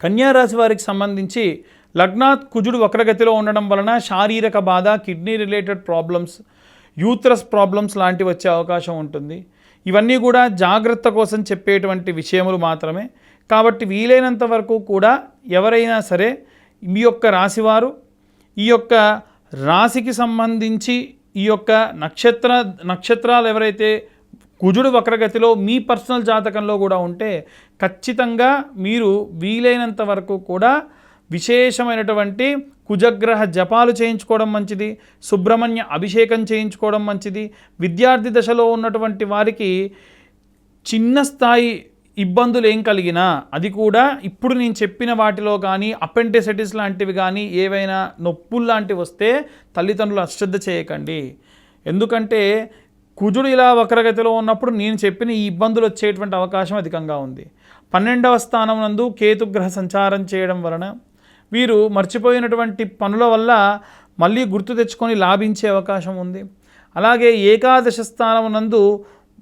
కన్యారాశి వారికి సంబంధించి లగ్నాత్ కుజుడు వక్రగతిలో ఉండడం వలన శారీరక బాధ kidney related problems uterus problems లాంటివి వచ్చే అవకాశం ఉంటుంది. ఇవన్నీ కూడా జాగ్రత్త కోసం చెప్పేటువంటి విషయములు మాత్రమే. కాబట్టి వీలైనంత వరకు కూడా ఎవరైనా సరే మీ యొక్క రాశివారు ఈ యొక్క రాశికి సంబంధించి ఈ యొక్క నక్షత్ర నక్షత్రాలు ఎవరైతే కుజుడు వక్రగతిలో మీ పర్సనల్ జాతకంలో కూడా ఉంటే ఖచ్చితంగా మీరు వీలైనంత వరకు కూడా విశేషమైనటువంటి కుజగ్రహ జపాలు చేయించుకోవడం మంచిది సుబ్రహ్మణ్య అభిషేకం చేయించుకోవడం మంచిది. విద్యార్థి దశలో ఉన్నటువంటి వారికి చిన్న స్థాయి ఇబ్బందులు ఏం కలిగినా అది కూడా ఇప్పుడు నేను చెప్పిన వాటిలో కానీ అపెండిసైటిస్ లాంటివి కానీ ఏవైనా నొప్పులు లాంటివి వస్తే తల్లిదండ్రులు అశ్రద్ధ చేయకండి. ఎందుకంటే కుజుడు ఇలా వక్రగతిలో ఉన్నప్పుడు నేను చెప్పిన ఈ ఇబ్బందులు వచ్చేటువంటి అవకాశం అధికంగా ఉంది. పన్నెండవ స్థానం నందు కేతుగ్రహ సంచారం చేయడం వలన వీరు మర్చిపోయినటువంటి పనుల వల్ల మళ్ళీ గుర్తు తెచ్చుకొని లాభించే అవకాశం ఉంది. అలాగే ఏకాదశ స్థానం నందు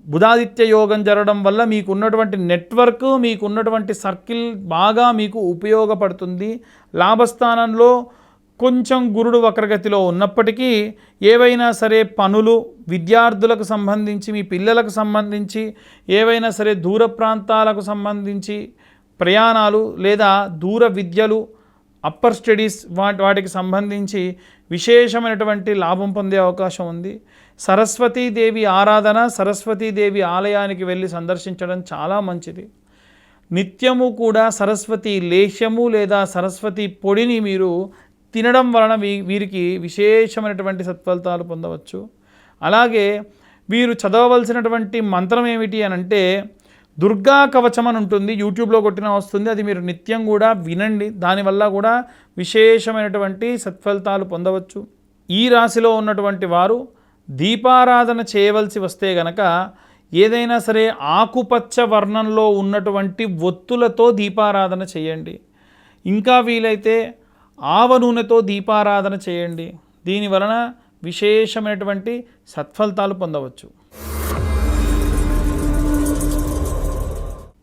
బుధాదిత్య యోగం జరగడం వల్ల మీకు ఉన్నటువంటి నెట్వర్క్ మీకు ఉన్నటువంటి సర్కిల్ బాగా మీకు ఉపయోగపడుతుంది. లాభస్థానంలో కొంచెం గురుడు వక్రగతిలో ఉన్నప్పటికీ ఏవైనా సరే పనులు విద్యార్థులకు సంబంధించి మీ పిల్లలకు సంబంధించి ఏవైనా సరే దూర ప్రాంతాలకు సంబంధించి ప్రయాణాలు లేదా దూర విద్యలు అప్పర్ స్టడీస్ వాటి వాటికి సంబంధించి విశేషమైనటువంటి లాభం పొందే అవకాశం ఉంది. సరస్వతీదేవి ఆరాధన సరస్వతీదేవి ఆలయానికి వెళ్ళి సందర్శించడం చాలా మంచిది. నిత్యము కూడా సరస్వతి లేహ్యము లేదా సరస్వతి పొడిని మీరు తినడం వలన వీ వీరికి విశేషమైనటువంటి సత్ఫలితాలు పొందవచ్చు. అలాగే వీరు చదవవలసినటువంటి మంత్రం ఏమిటి అని అంటే దుర్గా కవచం అని ఉంటుంది. యూట్యూబ్లో కొట్టిన వస్తుంది. అది మీరు నిత్యం కూడా వినండి. దానివల్ల కూడా విశేషమైనటువంటి సత్ఫలితాలు పొందవచ్చు. ఈ రాశిలో ఉన్నటువంటి వారు దీపారాధన చేయవలసి వస్తే గనక ఏదైనా సరే ఆకుపచ్చ వర్ణంలో ఉన్నటువంటి ఒత్తులతో దీపారాధన చేయండి. ఇంకా వీలైతే ఆవ నూనెతో దీపారాధన చేయండి. దీని వలన విశేషమైనటువంటి సత్ఫలితాలు పొందవచ్చు.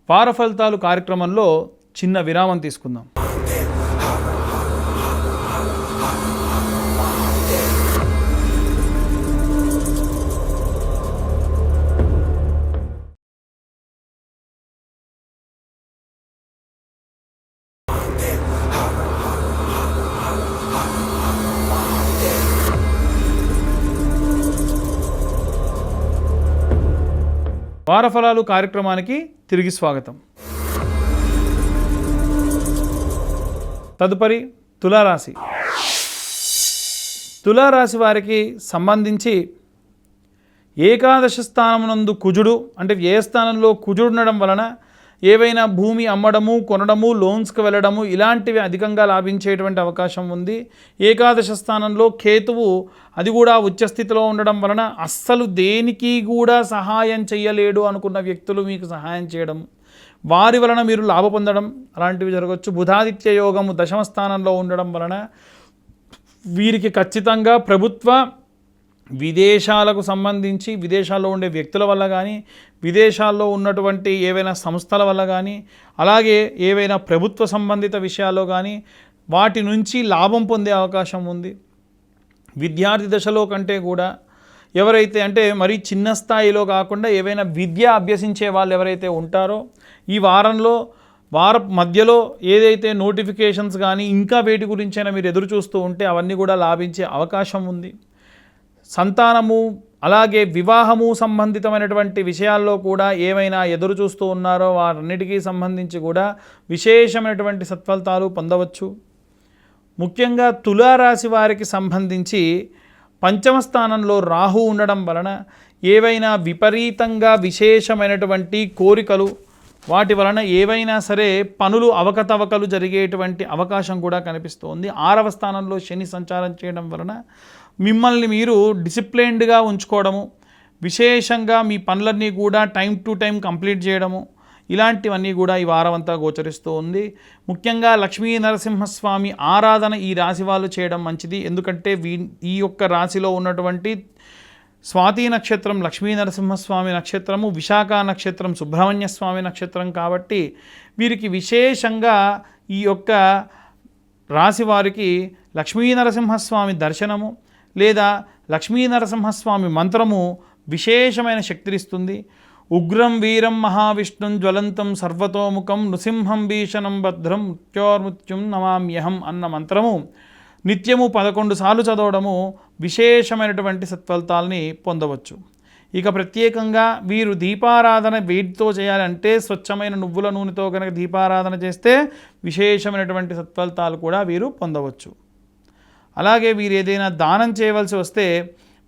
వార ఫలితాలు కార్యక్రమంలో చిన్న విరామం తీసుకుందాం. వారఫలాలు కార్యక్రమానికి తిరిగి స్వాగతం. తదుపరి తులారాశి. తులారాశి వారికి సంబంధించి ఏకాదశ స్థానమునందు కుజుడు అంటే ఏ స్థానంలో కుజుడు ఉండడం వలన ఏవైనా భూమి అమ్మడము కొనడము లోన్స్కి వెళ్ళడము ఇలాంటివి అధికంగా లాభించేటువంటి అవకాశం ఉంది. ఏకాదశ స్థానంలో కేతువు అది కూడా ఉచ్చస్థితిలో ఉండడం వలన అస్సలు దేనికి కూడా సహాయం చేయలేడు అనుకున్న వ్యక్తులు మీకు సహాయం చేయడం. వారి వలన మీరు లాభ పొందడం అలాంటివి జరగవచ్చు బుధాదిత్య యోగము దశమ స్థానంలో ఉండడం వలన వీరికి ఖచ్చితంగా ప్రభుత్వ విదేశాలకు సంబంధించి విదేశాల్లో ఉండే వ్యక్తుల వల్ల కానీ విదేశాల్లో ఉన్నటువంటి ఏవైనా సంస్థల వల్ల కానీ అలాగే ఏవైనా ప్రభుత్వ సంబంధిత విషయాల్లో కానీ వాటి నుంచి లాభం పొందే అవకాశం ఉంది. విద్యార్థి దశలో కంటే కూడా ఎవరైతే అంటే మరీ చిన్న స్థాయిలో కాకుండా ఏవైనా విద్య అభ్యసించే వాళ్ళు ఎవరైతే ఉంటారో ఈ వారంలో వార మధ్యలో ఏదైతే నోటిఫికేషన్స్ కానీ ఇంకా వేటి గురించైనా మీరు ఎదురు చూస్తూ ఉంటే అవన్నీ కూడా లాభించే అవకాశం ఉంది. సంతానము అలాగే వివాహము సంబంధితమైనటువంటి విషయాల్లో కూడా ఏమైనా ఎదురు చూస్తూ ఉన్నారో వారన్నిటికీ సంబంధించి కూడా విశేషమైనటువంటి సత్ఫలితాలు పొందవచ్చు. ముఖ్యంగా తులారాశి వారికి సంబంధించి పంచమ స్థానంలో రాహు ఉండడం వలన ఏవైనా విపరీతంగా విశేషమైనటువంటి కోరికలు వాటి వలన ఏవైనా సరే పనులు అవకతవకలు జరిగేటువంటి అవకాశం కూడా కనిపిస్తోంది. ఆరవ స్థానంలో శని సంచారం చేయడం వలన మిమ్మల్ని మీరు డిసిప్లైన్డ్గా ఉంచుకోవడము విశేషంగా మీ పనులన్నీ కూడా టైం టు టైం కంప్లీట్ చేయడము ఇలాంటివన్నీ కూడా ఈ వారం అంతా గోచరిస్తూ ఉంది. ముఖ్యంగా లక్ష్మీ నరసింహస్వామి ఆరాధన ఈ రాశి వాళ్ళు చేయడం మంచిది. ఎందుకంటే వీ ఈ యొక్క రాశిలో ఉన్నటువంటి స్వాతి నక్షత్రం లక్ష్మీ నరసింహస్వామి నక్షత్రము విశాఖ నక్షత్రం సుబ్రహ్మణ్య స్వామి నక్షత్రం కాబట్టి వీరికి విశేషంగా ఈ యొక్క రాశి వారికి లక్ష్మీ నరసింహస్వామి దర్శనము లేదా లక్ష్మీ నరసింహస్వామి మంత్రము విశేషమైన శక్తినిస్తుంది. ఉగ్రం వీరం మహావిష్ణుం జ్వలంతం సర్వతోముఖం నృసింహం భీషణం భద్రం మృత్యోర్మృత్యుం నమామ్యహం అన్న మంత్రము నిత్యము పదకొండు సార్లు చదవడము విశేషమైనటువంటి సత్ఫలితాలని పొందవచ్చు. ఇక ప్రత్యేకంగా వీరు దీపారాధన వేడితో చేయాలంటే స్వచ్ఛమైన నువ్వుల నూనెతో కనుక దీపారాధన చేస్తే విశేషమైనటువంటి సత్ఫలితాలు కూడా వీరు పొందవచ్చు. అలాగే వీరు ఏదైనా దానం చేయవలసి వస్తే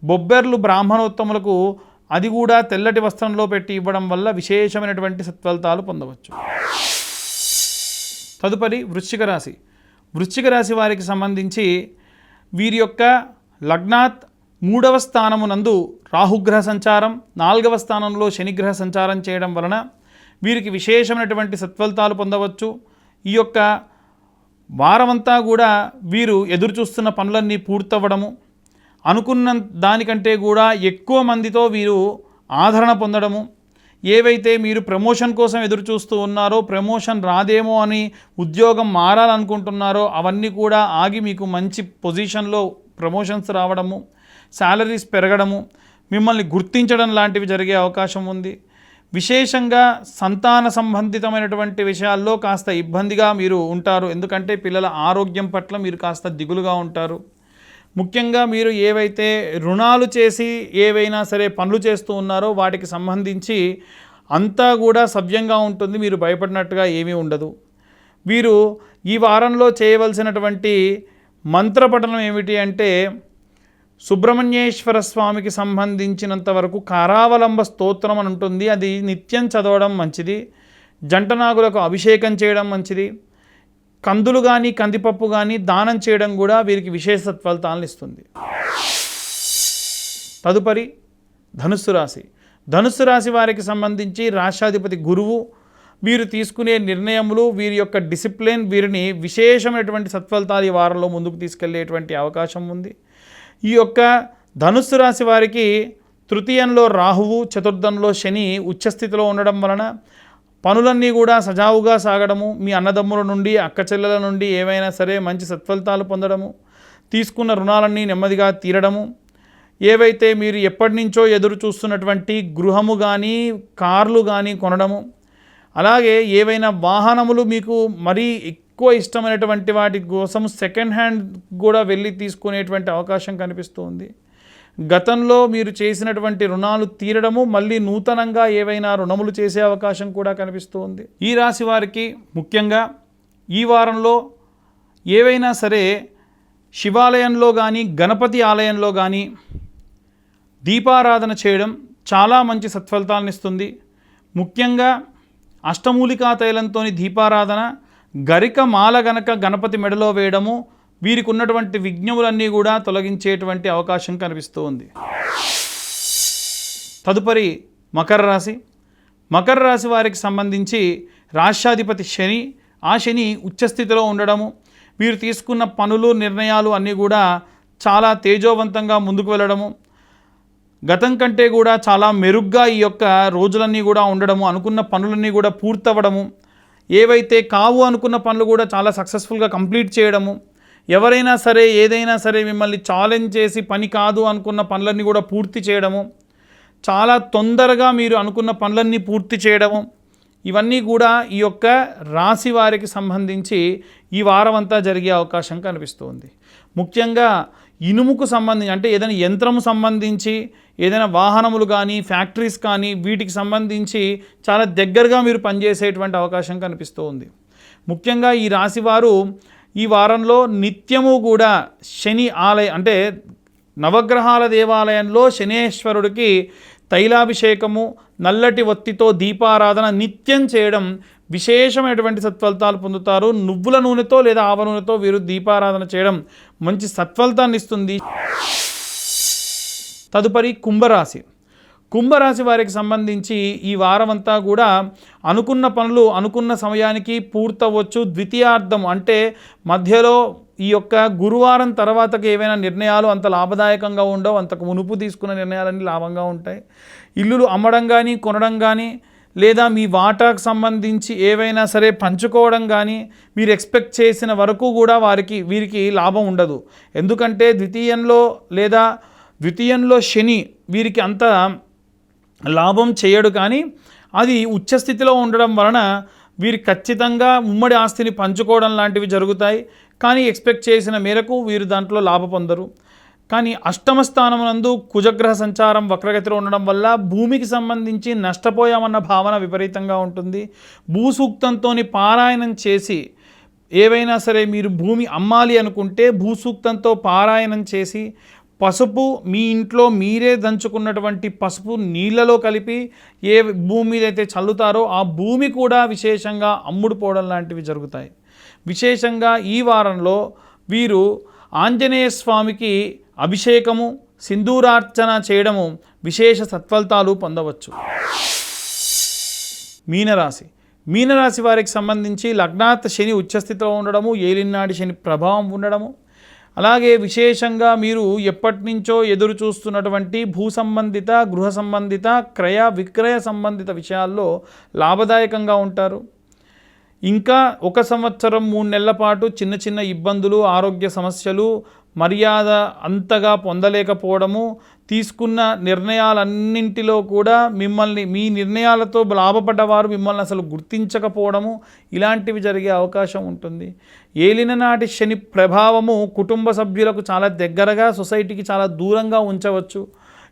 బొబ్బెర్లు బ్రాహ్మణోత్తములకు అది కూడా తెల్లటి వస్త్రంలో పెట్టి ఇవ్వడం వల్ల విశేషమైనటువంటి సత్ఫలితాలు పొందవచ్చు. తదుపరి వృశ్చిక రాశి. వృశ్చిక రాశి వారికి సంబంధించి వీరి యొక్క లగ్నాత్ మూడవ స్థానమునందు రాహుగ్రహ సంచారం నాలుగవ స్థానంలో శనిగ్రహ సంచారం చేయడం వలన వీరికి విశేషమైనటువంటి సత్ఫలితాలు పొందవచ్చు. ఈ యొక్క వారమంతా కూడా వీరు ఎదురుచూస్తున్న పనులన్నీ పూర్తవ్వడము అనుకున్న దానికంటే కూడా ఎక్కువ మందితో వీరు ఆదరణ పొందడము ఏవైతే మీరు ప్రమోషన్ కోసం ఎదురు చూస్తూ ఉన్నారో ప్రమోషన్ రాదేమో అని ఉద్యోగం మారాలనుకుంటున్నారో అవన్నీ కూడా ఆగి మీకు మంచి పొజిషన్లో ప్రమోషన్స్ రావడము శాలరీస్ పెరగడము మిమ్మల్ని గుర్తించడం లాంటివి జరిగే అవకాశం ఉంది. విశేషంగా సంతాన సంబంధితమైనటువంటి విషయాల్లో కాస్త ఇబ్బందిగా మీరు ఉంటారు. ఎందుకంటే పిల్లల ఆరోగ్యం పట్ల మీరు కాస్త దిగులుగా ఉంటారు. ముఖ్యంగా మీరు ఏవైతే రుణాలు చేసి ఏవైనా సరే పనులు చేస్తూ ఉన్నారో వాటికి సంబంధించి అంతా కూడా సవ్యంగా ఉంటుంది. మీరు భయపడినట్టుగా ఏమీ ఉండదు. వీరు ఈ వారంలో చేయవలసినటువంటి మంత్రపఠనం ఏమిటి అంటే సుబ్రహ్మణ్యేశ్వర స్వామికి సంబంధించినంత వరకు కారావలంబ స్తోత్రం అని ఉంటుంది. అది నిత్యం చదవడం మంచిది. జంటనాగులకు అభిషేకం చేయడం మంచిది. కందులు కానీ కందిపప్పు కానీ దానం చేయడం కూడా వీరికి విశేష సత్ఫలితాలను ఇస్తుంది. తదుపరి ధనుస్సు రాశి. ధనుస్సు రాశి వారికి సంబంధించి రాష్ట్రాధిపతి గురువు వీరు తీసుకునే నిర్ణయములు వీరి యొక్క డిసిప్లిన్ వీరిని విశేషమైనటువంటి సత్ఫలితాలు ఈ వారంలో ముందుకు తీసుకెళ్ళేటువంటి అవకాశం ఉంది. ఈ యొక్క ధనుస్సు రాశి వారికి తృతీయంలో రాహువు చతుర్థంలో శని ఉచ్చస్థితిలో ఉండడం వలన పనులన్నీ కూడా సజావుగా సాగడము. మీ అన్నదమ్ముల నుండి అక్కచెల్లెల నుండి ఏవైనా సరే మంచి సత్ఫలితాలు పొందడము. తీసుకున్న రుణాలన్నీ నెమ్మదిగా తీరడము. ఏవైతే మీరు ఎప్పటి నుంచో ఎదురు చూస్తున్నటువంటి గృహము కానీ కార్లు కానీ కొనడము. అలాగే ఏవైనా వాహనములు మీకు మరీ ఎక్కువ ఇష్టమైనటువంటి వాటి కోసం సెకండ్ హ్యాండ్ కూడా వెళ్ళి తీసుకునేటువంటి అవకాశం కనిపిస్తుంది. గతంలో మీరు చేసినటువంటి రుణాలు తీరడము మళ్ళీ నూతనంగా ఏవైనా రుణములు చేసే అవకాశం కూడా కనిపిస్తుంది. ఈ రాశి వారికి ముఖ్యంగా ఈ వారంలో ఏవైనా సరే శివాలయంలో కానీ గణపతి ఆలయంలో కానీ దీపారాధన చేయడం చాలా మంచి సత్ఫలితాలను ఇస్తుంది. ముఖ్యంగా అష్టమూలికా తైలంతో దీపారాధన గరిక మాల గనక గణపతి మెడలో వేయడము వీరికి ఉన్నటువంటి విఘ్నములన్నీ కూడా తొలగించేటువంటి అవకాశం కనిపిస్తూ ఉంది. తదుపరి మకర రాశి. మకర రాశి వారికి సంబంధించి రాష్ట్రాధిపతి శని ఆ శని ఉచ్చస్థితిలో ఉండడము వీరు తీసుకున్న పనులు నిర్ణయాలు అన్నీ కూడా చాలా తేజోవంతంగా ముందుకు వెళ్ళడము గతం కంటే కూడా చాలా మెరుగ్గా ఈ యొక్క రోజులన్నీ కూడా ఉండడము అనుకున్న పనులన్నీ కూడా పూర్తవ్వడము ఏవైతే కావు అనుకున్న పనులు కూడా చాలా సక్సెస్ఫుల్గా కంప్లీట్ చేయడము ఎవరైనా సరే ఏదైనా సరే మిమ్మల్ని ఛాలెంజ్ చేసి పని కాదు అనుకున్న పనులన్నీ కూడా పూర్తి చేయడము చాలా తొందరగా మీరు అనుకున్న పనులన్నీ పూర్తి చేయడము ఇవన్నీ కూడా ఈ యొక్క రాశి వారికి సంబంధించి ఈ వారం అంతా జరిగే అవకాశం కనిపిస్తుంది. ముఖ్యంగా ఇనుముకు సంబంధించి అంటే ఏదైనా యంత్రము సంబంధించి ఏదైనా వాహనములు కానీ ఫ్యాక్టరీస్ కానీ వీటికి సంబంధించి చాలా దగ్గరగా మీరు పనిచేసేటువంటి అవకాశం కనిపిస్తూ ఉంది ముఖ్యంగా ఈ రాశివారు ఈ వారంలో నిత్యము కూడా శని ఆలయ అంటే నవగ్రహాల దేవాలయంలో శనేశ్వరుడికి తైలాభిషేకము నల్లటి ఒత్తితో దీపారాధన నిత్యం చేయడం విశేషమైనటువంటి సత్ఫలితాలు పొందుతారు. నువ్వుల నూనెతో లేదా ఆవ నూనెతో వీరు దీపారాధన చేయడం మంచి సత్ఫలితాన్ని ఇస్తుంది. తదుపరి కుంభరాశి. కుంభరాశి వారికి సంబంధించి ఈ వారం అంతా కూడా అనుకున్న పనులు అనుకున్న సమయానికి పూర్తవచ్చు. ద్వితీయార్థం అంటే మధ్యలో ఈ యొక్క గురువారం తర్వాతకి ఏవైనా నిర్ణయాలు అంత లాభదాయకంగా ఉండవు. అంతకు మునుపు తీసుకున్న నిర్ణయాలన్నీ లాభంగా ఉంటాయి. ఇల్లులు అమ్మడం కానీ కొనడం కానీ లేదా మీ వాటాకు సంబంధించి ఏవైనా సరే పంచుకోవడం కానీ మీరు ఎక్స్పెక్ట్ చేసిన వరకు కూడా వారికి వీరికి లాభం ఉండదు. ఎందుకంటే ద్వితీయంలో లేదా ద్వితీయంలో శని వీరికి అంత లాభం చేయడు కానీ అది ఉచ్చస్థితిలో ఉండడం వలన వీరు ఖచ్చితంగా ఉమ్మడి ఆస్తిని పంచుకోవడం లాంటివి జరుగుతాయి. కానీ ఎక్స్పెక్ట్ చేసిన మేరకు వీరు దాంట్లో లాభ పొందరు. కానీ అష్టమ స్థానమునందు కుజగ్రహ సంచారం వక్రగతిలో ఉండడం వల్ల భూమికి సంబంధించి నష్టపోయామన్న భావన విపరీతంగా ఉంటుంది. భూసూక్తంతో పారాయణం చేసి ఏవైనా సరే మీరు భూమి అమ్మాలి అనుకుంటే భూసూక్తంతో పారాయణం చేసి పసుపు మీ ఇంట్లో మీరే దంచుకున్నటువంటి పసుపు నీళ్ళలో కలిపి ఏ భూమి మీద అయితే చల్లుతారో ఆ భూమి కూడా విశేషంగా అమ్ముడుపోవడం లాంటివి జరుగుతాయి. విశేషంగా ఈ వారంలో వీరు ఆంజనేయ స్వామికి అభిషేకము సింధూరార్చన చేయడము విశేష సత్ఫలితాలు పొందవచ్చు. మీనరాశి. మీనరాశి వారికి సంబంధించి లగ్నాత్ శని ఉచ్చస్థితిలో ఉండడము ఏలినాడి శని ప్రభావం ఉండడము అలాగే విశేషంగా మీరు ఎప్పటి నుంచో ఎదురు చూస్తున్నటువంటి భూ సంబంధిత గృహ సంబంధిత క్రయ విక్రయ సంబంధిత విషయాల్లో లాభదాయకంగా ఉంటారు. ఇంకా ఒక సంవత్సరం మూడు నెలల పాటు చిన్న చిన్న ఇబ్బందులు ఆరోగ్య సమస్యలు మర్యాద అంతగా పొందలేకపోవడము తీసుకున్న నిర్ణయాలన్నింటిలో కూడా మిమ్మల్ని మీ నిర్ణయాలతో లాభపడ్డవారు మిమ్మల్ని అసలు గుర్తించకపోవడము ఇలాంటివి జరిగే అవకాశం ఉంటుంది. ఏలిన నాటి శని ప్రభావము కుటుంబ సభ్యులకు చాలా దగ్గరగా సొసైటీకి చాలా దూరంగా ఉంచవచ్చు.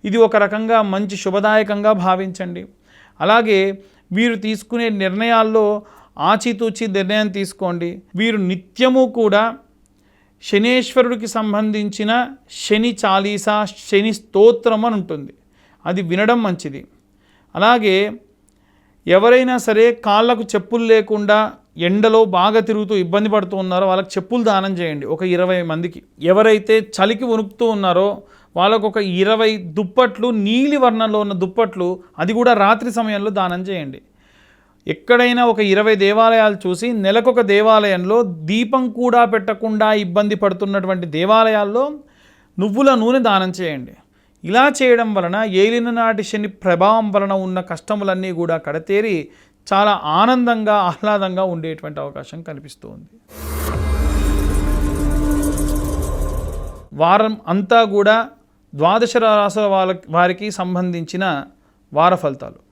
ఇది ఒక రకంగా మంచి శుభదాయకంగా భావించండి. అలాగే వీరు తీసుకునే నిర్ణయాల్లో ఆచితూచి నిర్ణయం తీసుకోండి. వీరు నిత్యము కూడా శనేశ్వరుడికి సంబంధించిన శని చాలీసా శని స్తోత్రం అని ఉంటుంది. అది వినడం మంచిది. అలాగే ఎవరైనా సరే కాళ్ళకు చెప్పులు లేకుండా ఎండలో బాగా తిరుగుతూ ఇబ్బంది పడుతూ ఉన్నారో వాళ్ళకి చెప్పులు దానం చేయండి. ఒక ఇరవై మందికి. ఎవరైతే చలికి వణుకుతూ ఉన్నారో వాళ్ళకు ఒక ఇరవై దుప్పట్లు నీలి వర్ణంలో ఉన్న దుప్పట్లు అది కూడా రాత్రి సమయంలో దానం చేయండి. ఎక్కడైనా ఒక ఇరవై దేవాలయాలు చూసి నెలకొక దేవాలయంలో దీపం కూడా పెట్టకుండా ఇబ్బంది పడుతున్నటువంటి దేవాలయాల్లో నువ్వుల నూనె దానం చేయండి. ఇలా చేయడం వలన ఏలిన నాటి శని ప్రభావం వలన ఉన్న కష్టములన్నీ కూడా కడతేరి చాలా ఆనందంగా ఆహ్లాదంగా ఉండేటువంటి అవకాశం కనిపిస్తుంది. వారం అంతా కూడా ద్వాదశ రాసుల వాళ్ళ వారికి సంబంధించిన వార ఫలితాలు